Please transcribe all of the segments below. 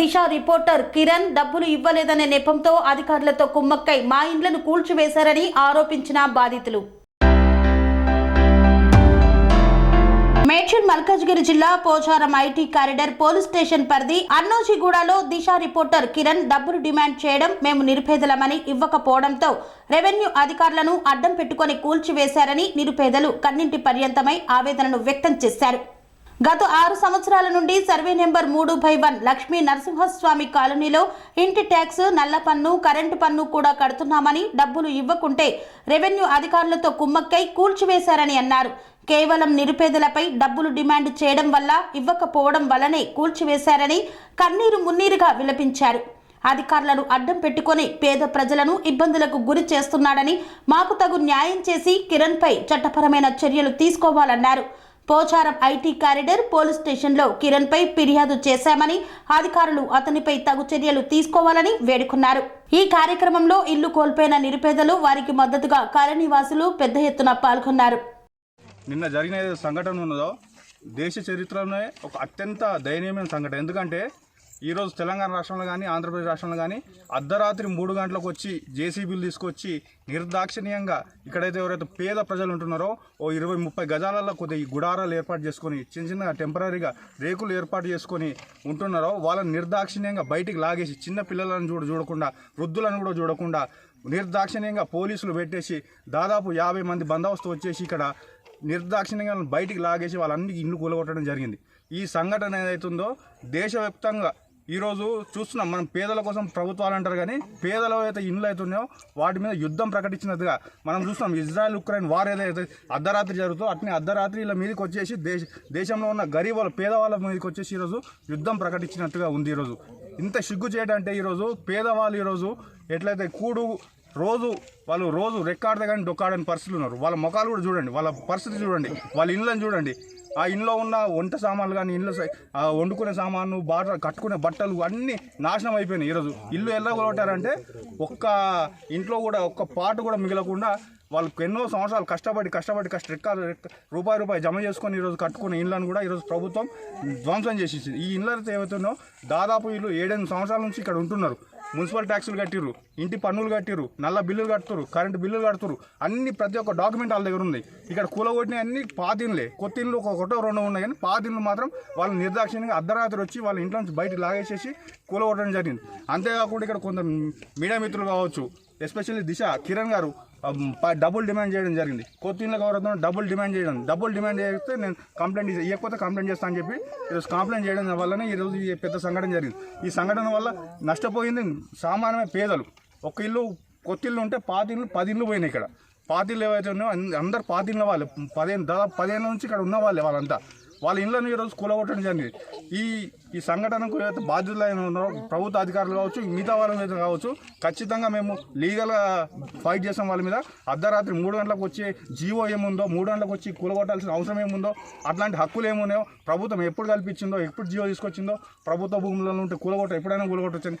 దిశ reporter Kiran డబ్బులు ఇవ్వలేదనే నెపంతో అధికారులతో కుమ్మక్కై మా ఇండ్లను కూల్చివేశారని ఆరోపించిన బాధితులు. మేడ్చల్ మల్కాజ్గిరి జిల్లా Pocharam IT corridor police station పరిధి అన్నోజిగూడలో దిశ రిపోర్టర్ కిరణ్ డబ్బులు డిమాండ్ చేయడం మేము నిరుపేదలమని ఇవ్వకపోవడంతో రెవెన్యూ అధికారులను అడ్డం పెట్టుకొని కూల్చివేశారని నిరుపేదలు కన్నింటి పర్యంతమై ఆవేదనను వ్యక్తం చేశారు. గత ఆరు సంవత్సరాల నుండి సర్వే నెంబర్ మూడు బై వన్ లక్ష్మీ నరసింహస్వామి కాలనీలో ఇంటి ట్యాక్స్ నల్ల పన్ను కరెంటు పన్ను కూడా కడుతున్నామని డబ్బులు ఇవ్వకుంటే రెవెన్యూ అధికారులతో కుమ్మక్కై కూల్చివేశారని అన్నారు. కేవలం నిరుపేదలపై డబ్బులు డిమాండ్ చేయడం వల్ల ఇవ్వకపోవడం వల్లనే కూల్చివేశారని కన్నీరు మున్నీరుగా విలపించారు. అధికారులను అడ్డం పెట్టుకొని పేద ప్రజలను ఇబ్బందులకు గురి చేస్తున్నాడని మాకు తగు న్యాయం చేసి కిరణ్పై చట్టపరమైన చర్యలు తీసుకోవాలన్నారు. పోచారం ఐటీ కారిడర్ పోలీస్ స్టేషన్లో కిరణ్పై ఫిర్యాదు చేశామని అధికారులు అతనిపై తగు చర్యలు తీసుకోవాలని వేడుకున్నారు. ఈ కార్యక్రమంలో ఇల్లు కోల్పోయిన నిరుపేదలు వారికి మద్దతుగా కాలనీవాసులు పెద్ద ఎత్తున పాల్గొన్నారు. నిన్న జరిగిన సంఘటన ఉన్నదో దేశ చరిత్రలోనే ఒక అత్యంత దయనీయమైన సంఘటన. ఎందుకంటే ఈరోజు తెలంగాణ రాష్ట్రంలో కానీ ఆంధ్రప్రదేశ్ రాష్ట్రంలో కానీ అర్ధరాత్రి మూడు గంటలకు వచ్చి జేసీబీలు తీసుకొచ్చి నిర్దాక్షిణీయంగా ఇక్కడైతే ఎవరైతే పేద ప్రజలు ఉంటున్నారో ఓ ఇరవై ముప్పై గజాలలో కొద్దిగా ఈ గుడారాలు ఏర్పాటు చేసుకొని చిన్న చిన్న టెంపరీగా రేకులు ఏర్పాటు చేసుకొని ఉంటున్నారో వాళ్ళని నిర్దాక్షిణ్యంగా బయటికి లాగేసి చిన్న పిల్లలను చూడ చూడకుండా వృద్ధులను కూడా చూడకుండా నిర్దాక్షిణ్యంగా పోలీసులు పెట్టేసి దాదాపు యాభై మంది బందోబస్తు వచ్చేసి ఇక్కడ నిర్దాక్షిణ్యంగా బయటికి లాగేసి వాళ్ళన్ని ఇల్లు కూలగొట్టడం జరిగింది. ఈ సంఘటన ఏదైతుందో దేశవ్యాప్తంగా ఈరోజు చూస్తున్నాం మనం పేదల కోసం ప్రభుత్వాలు అంటారు కానీ పేదలు అయితే ఇండ్లు అవుతున్నాయో వాటి మీద యుద్ధం ప్రకటించినట్టుగా మనం చూస్తున్నాం. ఇజ్రాయెల్ ఉక్రెయిన్ వార్ ఏదైతే అర్ధరాత్రి జరుగుతుందో అట్నే అర్ధరాత్రి ఇలా మీదకి వచ్చేసి దేశ దేశంలో ఉన్న గరీబుల పేదవాళ్ళ మీదకి వచ్చేసి ఈరోజు యుద్ధం ప్రకటించినట్టుగా ఉంది ఈరోజు ఇంత సిగ్గు చేయడంటే ఈరోజు పేదవాళ్ళు ఈరోజు ఎట్లయితే కూడు రోజు వాళ్ళు రోజు రెక్కాడితే కానీ డొక్కాడని పరిస్థితులు ఉన్నారు. వాళ్ళ ముఖాలు కూడా చూడండి వాళ్ళ పరిస్థితి చూడండి వాళ్ళ ఇండ్లను చూడండి. ఆ ఇంట్లో ఉన్న వంట సామాన్లు కానీ ఇంట్లో ఆ వండుకునే సామాను బాట కట్టుకునే బట్టలు అన్నీ నాశనం అయిపోయినాయి ఈరోజు. ఇల్లు ఎలా కొట్టారంటే ఒక్క ఇంట్లో కూడా ఒక్క పాట కూడా మిగలకుండా వాళ్ళకి ఎన్నో సంవత్సరాలు కష్టపడి కష్టపడి కష్ట రెక్క రూపాయి రూపాయి జమ చేసుకొని ఈరోజు కట్టుకునే ఇళ్ళను కూడా ఈరోజు ప్రభుత్వం ధ్వంసం చేసేసింది. ఈ ఇళ్ళతో ఏమవుతుందో దాదాపు వీళ్ళు ఏడెనిమిది సంవత్సరాల నుంచి ఇక్కడ ఉంటున్నారు. మున్సిపల్ ట్యాక్సులు కట్టిర్రు ఇంటి పన్నులు కట్టిర్రు నల్ల బిల్లులు కడుతురు కరెంటు బిల్లులు కడుతురు అన్ని ప్రతి ఒక్క డాక్యుమెంట్ వాళ్ళ దగ్గర ఉంది ఇక్కడ కూలగొట్టిన అన్ని పాతిన్లే కొత్త ఇండ్లు ఒకటో రెండో ఉన్నాయి కానీ పాతిన్లు మాత్రం వాళ్ళు నిర్దాక్షిణ్యంగా అర్ధరాత్రి వచ్చి వాళ్ళ ఇంట్లో నుంచి బయట లాగేసేసి కూలగొట్టడం జరిగింది. అంతేకాకుండా ఇక్కడ కొంత మీడియా మిత్రులు కావచ్చు ఎస్పెషల్లీ దిశ కిరణ్ గారు డబుల్ డిమాండ్ చేయడం జరిగింది. కొత్త గౌరవం డబుల్ డిమాండ్ చేయడం. డబుల్ డిమాండ్ చేస్తే నేను కంప్లైంట్ ఇవ్వకపోతే కంప్లైంట్ చేస్తాను అని చెప్పి ఈరోజు కంప్లైంట్ చేయడం వల్లనే ఈరోజు ఈ పెద్ద సంఘటన జరిగింది. ఈ సంఘటన వల్ల నష్టపోయింది సామాన్యమైన పేదలు. ఒక ఇల్లు కొత్త ఇల్లు ఉంటే పాత ఇల్లు పది ఇల్లు పోయినాయి ఇక్కడ. పాత ఇల్లు ఏవైతే ఉన్నాయో అందరు పాత ఇళ్ళ పదిహేను దాదాపు పదిహేను నుంచి ఇక్కడ ఉన్న వాళ్ళే వాళ్ళంతా. వాళ్ళ ఇళ్ళను ఈరోజు కూలగొట్టడం జరిగింది. ఈ ఈ సంఘటనకు ఏదైతే బాధ్యులైన ఉన్నారో ప్రభుత్వ అధికారులు కావచ్చు మిగతా వాళ్ళ మీద కావచ్చు ఖచ్చితంగా మేము లీగల్గా ఫైట్ చేసాం వాళ్ళ మీద. అర్ధరాత్రి మూడు గంటలకు వచ్చి జీవో ఏముందో మూడు గంటలకు వచ్చి కూలగొట్టాల్సిన అవసరం ఏముందో అట్లాంటి హక్కులు ఏమున్నాయో ప్రభుత్వం ఎప్పుడు కల్పించిందో ఎప్పుడు జీవో తీసుకొచ్చిందో ప్రభుత్వ భూములలో ఉంటే కూలగొట్ట ఎప్పుడైనా కూలగొట్టొచ్చని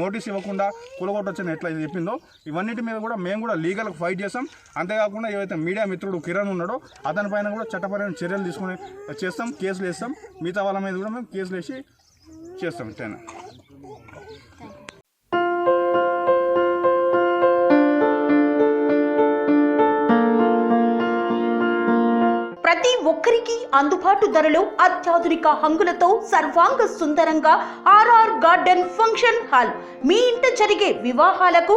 నోటీస్ ఇవ్వకుండా కూలగొట్టొచ్చని ఎట్లా చెప్పిందో ఇవన్నిటి మీద కూడా మేము కూడా లీగల్గా ఫైట్ చేస్తాం అంతేకాకుండా ఏవైతే మీడియా మిత్రుడు కిరణ్ ఉన్నాడో అతనిపైన కూడా చట్టపరమైన చర్యలు తీసుకునే చేస్తాం కేసులు వేస్తాం. మిగతా వాళ్ళ మీద కూడా మేము కేసులు వేసి చేస్తాం ఇట్లయినా ప్రతి ఒక్కరికి అందుబాటు ధరలో అత్యాధునిక హంగులతో సర్వాంగ సుందరంగా ఆర్ఆర్ గార్డెన్ ఫంక్షన్ హాల్. మీ ఇంట జరిగే వివాహాలకు